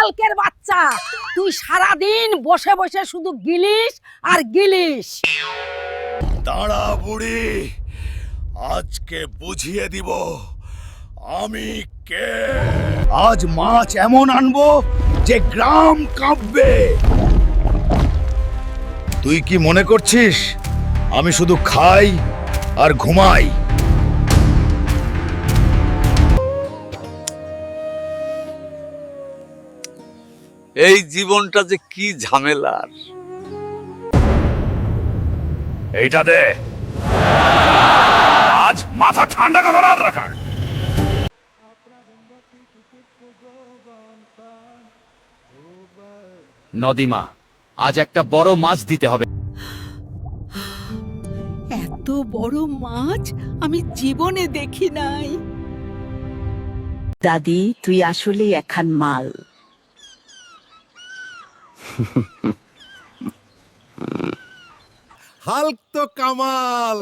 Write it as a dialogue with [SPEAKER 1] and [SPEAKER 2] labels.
[SPEAKER 1] হালকের বাচ্চা। তুই সারাদিন বসে বসে শুধু গিলিস আর গিলিস।
[SPEAKER 2] দাঁড়া বুড়ি, আজকে বুঝিয়ে দিব আমি কে। আজ মাছ এমন আনব যে গ্রাম কাঁপবে। তুই কি মনে করছিস আমি শুধু খাই আর ঘুমাই?
[SPEAKER 3] এই জীবনটা যে কি ঝামেলার।
[SPEAKER 2] এইটা দে। আজ মাথা ঠান্ডা করে রাখার।
[SPEAKER 4] নদীমা আজ একটা বড় মাছ দিতে হবে।
[SPEAKER 1] এত বড় মাছ আমি জীবনে দেখি নাই।
[SPEAKER 5] দাদি তুই আসলে একখান মাল।
[SPEAKER 2] হাল্ক তো কামাল